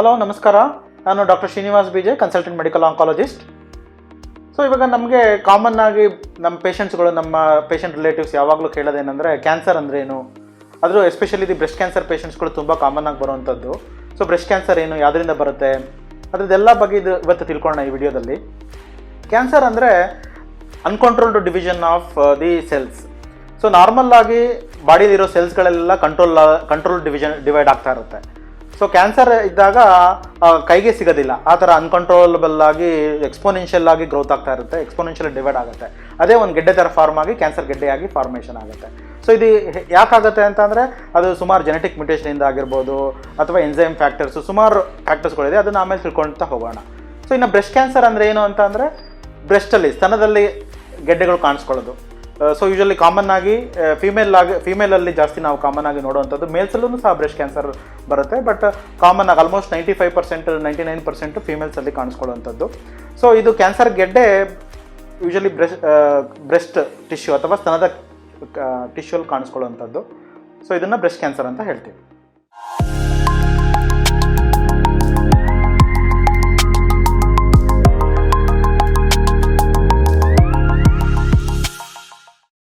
Hello ನಮಸ್ಕಾರ. ನಾನು doctor Srinivas BJ consultant medical oncologist so ಇವಾಗ ನಮಗೆ ಕಾಮನ್ ಆಗಿ ನಮ್ಮ ಪೇಷಂಟ್ಸ್ಗಳು ನಮ್ಮ ಪೇಷಂಟ್ ರಿಲೇಟಿವ್ಸ್ ಯಾವಾಗಲೂ ಕೇಳೋದೇನೆಂದರೆ ಕ್ಯಾನ್ಸರ್ ಅಂದ್ರೇನು ಅದರಲ್ಲೂ ಎಸ್ಪೆಷಲಿ ದಿ ಬ್ರೆಸ್ಟ್ ಕ್ಯಾನ್ಸರ್ ಪೇಷಂಟ್ಸ್ಗಳು ತುಂಬ ಕಾಮನ್ ಆಗಿ ಬರುವಂಥದ್ದು. ಸೊ ಬ್ರೆಸ್ಟ್ ಕ್ಯಾನ್ಸರ್ ಏನು, ಯಾವುದರಿಂದ ಬರುತ್ತೆ? ಅದರದ್ದೆಲ್ಲ ಬಗ್ಗೆ ಇದು ಇವತ್ತು ತಿಳ್ಕೊಳ್ಳೋಣ ಈ ವಿಡಿಯೋದಲ್ಲಿ. ಕ್ಯಾನ್ಸರ್ ಅಂದರೆ uncontrolled division of the cells so normal ಆಗಿ ಬಾಡಿಲಿರೋ ಸೆಲ್ಸ್ಗಳೆಲ್ಲ ಕಂಟ್ರೋಲ್ ಕಂಟ್ರೋಲ್ ಡಿವಿಷನ್ ಡಿವೈಡ್ ಆಗ್ತಾ ಇರುತ್ತೆ. ಸೊ ಕ್ಯಾನ್ಸರ್ ಇದ್ದಾಗ ಕೈಗೆ ಸಿಗೋದಿಲ್ಲ. ಆ ಥರ ಅನ್ಕಂಟ್ರೋಲಬಲ್ ಆಗಿ ಎಕ್ಸ್ಪೋನೆನ್ಷಿಯಲ್ ಆಗಿ ಗ್ರೋತ್ ಆಗ್ತಾ ಇರುತ್ತೆ ಎಕ್ಸ್ಪೋನೆನ್ಷಿಯಲ್ ಡಿವೈಡ್ ಆಗುತ್ತೆ. ಅದೇ ಒಂದು ಗೆಡ್ಡೆ ಥರ ಫಾರ್ಮ್ ಆಗಿ ಕ್ಯಾನ್ಸರ್ ಗೆಡ್ಡೆಯಾಗಿ ಫಾರ್ಮೇಷನ್ ಆಗುತ್ತೆ. ಸೊ ಇದು ಯಾಕಾಗುತ್ತೆ ಅಂತಂದರೆ ಅದು ಸುಮಾರು ಜೆನೆಟಿಕ್ ಮ್ಯುಟೇಷನಿಂದ ಆಗಿರ್ಬೋದು, ಅಥವಾ ಎನ್ಸೈಮ್ ಫ್ಯಾಕ್ಟರ್ಸು ಸುಮಾರು ಫ್ಯಾಕ್ಟರ್ಸ್ಗಳಿದೆ ಅದನ್ನು ಆಮೇಲೆ ತಿಳ್ಕೊಳ್ತಾ ಹೋಗೋಣ. ಸೊ ಇನ್ನು ಬ್ರೆಸ್ಟ್ ಕ್ಯಾನ್ಸರ್ ಅಂದರೆ ಏನು ಅಂತಂದರೆ ಬ್ರೆಸ್ಟಲ್ಲಿ ಸ್ತನದಲ್ಲಿ ಗೆಡ್ಡೆಗಳು ಕಾಣಿಸ್ಕೊಳ್ಳೋದು. ಸೊ ಯೂಶಲಿ ಕಾಮನ್ ಆಗಿ ಫಿಮೇಲ್ ಆಗಿ ಫಿಮೇಲಲ್ಲಿ ಜಾಸ್ತಿ ನಾವು ಕಾಮನ್ ಆಗಿ ನೋಡುವಂಥದ್ದು. ಮೇಲ್ಸಲ್ಲೂ ಸಹ ಬ್ರೆಸ್ಟ್ ಕ್ಯಾನ್ಸರ್ ಬರುತ್ತೆ ಬಟ್ ಕಾಮನ್ ಆಗಿ almost ninety five percent ninety nine percent ಫಿಮೇಲ್ಸಲ್ಲಿ ಕಾಣಿಸ್ಕೊಳ್ಳುವಂಥದ್ದು. ಸೊ ಇದು ಕ್ಯಾನ್ಸರ್ ಗೆಡ್ಡೆ ಯೂಶಲಿ ಬ್ರೆಸ್ ಬ್ರೆಸ್ಟ್ ಟಿಶ್ಯೂ ಅಥವಾ ಸ್ತನದ ಟಿಶ್ಯೂಲ್ಲಿ ಕಾಣಿಸ್ಕೊಳ್ಳುವಂಥದ್ದು. ಸೊ ಇದನ್ನು ಬ್ರೆಸ್ಟ್ ಕ್ಯಾನ್ಸರ್ ಅಂತ ಹೇಳ್ತೀವಿ.